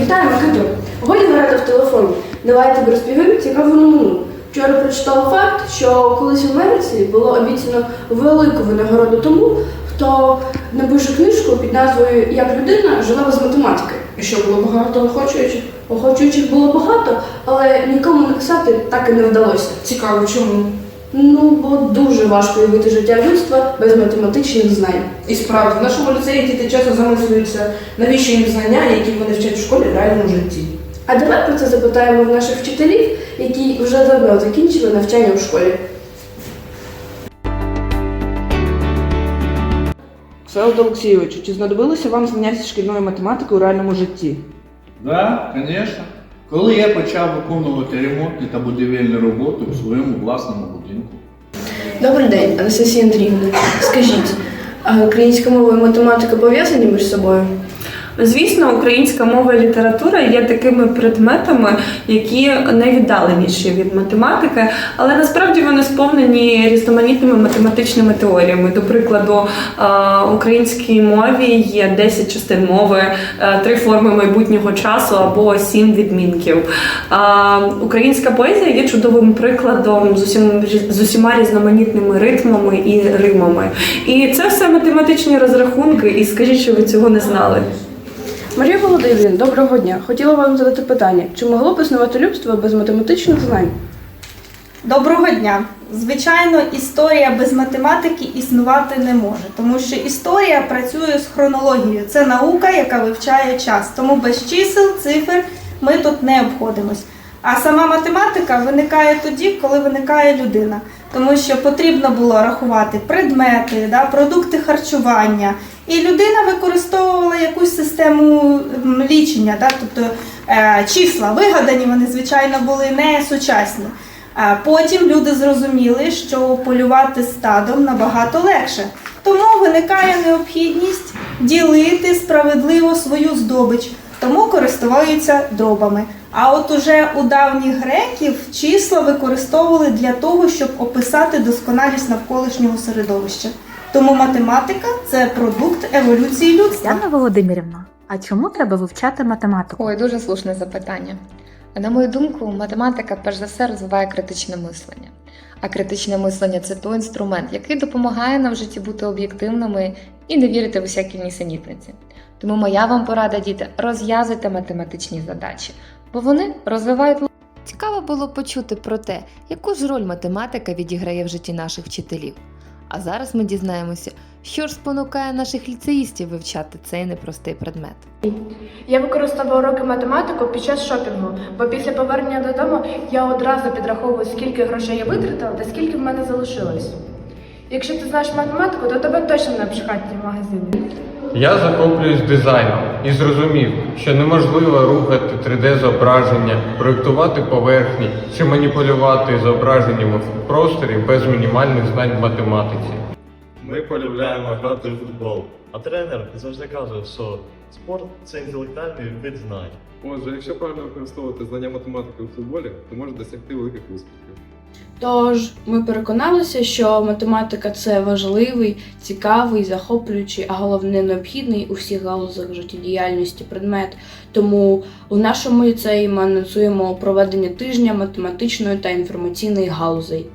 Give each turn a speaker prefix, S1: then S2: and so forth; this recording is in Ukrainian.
S1: Вітаю, Микиту! Годі грати в телефон. Давай тобі розповім цікаву новину. Вчора прочитала факт, що колись в Америці було обіцяно велику винагороду тому, хто напише книжку під назвою Як людина жила без математики. І що було багато охочуючих. Охочуючих було багато, але нікому написати так і не вдалося.
S2: Цікаво, чому?
S1: Ну, бо дуже важко уявити життя людства без математичних знань.
S2: І справді, в нашому ліцеї діти часто замислюються, навіщо їм знання, які вони вчать в школі в реальному житті.
S1: А давай про це запитаємо в наших вчителів, які вже давно закінчили навчання у школі.
S2: Всеволод Олексійович, чи знадобилося вам заняття шкільною математикою у реальному житті?
S3: Так, звісно. Коли я почав виконувати ремонтні та будівельні роботи у своєму власному будинку.
S1: Добрий день, Анастасія Андріївна. Скажіть, а українська мова і математика пов'язані між собою?
S4: Звісно, українська мова і література є такими предметами, які найвіддаленіші від математики, але насправді вони сповнені різноманітними математичними теоріями. До прикладу, е, українській мові є 10 частин мови, е, три форми майбутнього часу або сім відмінків. А Українська поезія є чудовим прикладом з усім з усіма різноманітними ритмами і римами. І це все математичні розрахунки, і скажіть, що ви цього не знали.
S1: Марія Володимирівна, доброго дня. Хотіла вам задати питання: чи могло б існувати людство без математичних знань?
S5: Доброго дня! Звичайно, історія без математики існувати не може, тому що історія працює з хронологією. Це наука, яка вивчає час. Тому без чисел, цифр ми тут не обходимось. А сама математика виникає тоді, коли виникає людина, тому що потрібно було рахувати предмети, да, продукти харчування. І людина використовувала якусь систему лічення, да, тобто е, числа вигадані, вони звичайно були не сучасні. А потім люди зрозуміли, що полювати стадом набагато легше. Тому виникає необхідність ділити справедливо свою здобич, тому користуються дробами. А от уже у давніх греків числа використовували для того, щоб описати досконалість навколишнього середовища. Тому математика це продукт еволюції людства.
S6: Яна Володимирівна, а чому треба вивчати математику?
S7: Ой, дуже слушне запитання. На мою думку, математика перш за все розвиває критичне мислення. А критичне мислення це той інструмент, який допомагає нам в житті бути об'єктивними і не вірити в усякі нісенітниці. Тому моя вам порада, діти, розв'язуйте математичні задачі, бо вони розвивають
S8: Цікаво було почути про те, яку ж роль математика відіграє в житті наших вчителів. А зараз ми дізнаємося, що ж спонукає наших ліцеїстів вивчати цей непростий предмет.
S9: Я використовую уроки математику під час шопінгу, бо після повернення додому я одразу підраховую, скільки грошей я витратила та скільки в мене залишилось. Якщо ти знаєш математику, то тебе точно не обшукати в магазині.
S10: Я захоплююсь дизайном і зрозумів, що неможливо рухати 3D-зображення, проєктувати поверхні чи маніпулювати зображеннями в просторі без мінімальних знань в математиці.
S11: Ми полюбляємо грати в футбол, а тренер завжди каже, що спорт це інтелектуальний вид знань.
S12: Отже, якщо правильно використовувати знання математики у футболі, то можна досягти великих успіхів.
S1: Тож ми переконалися, що математика це важливий, цікавий, захоплюючий, а головне необхідний у всіх галузах життєдіяльності предмет. Тому у нашому ліцеї ми анонсуємо проведення тижня математичної та інформаційної галузей.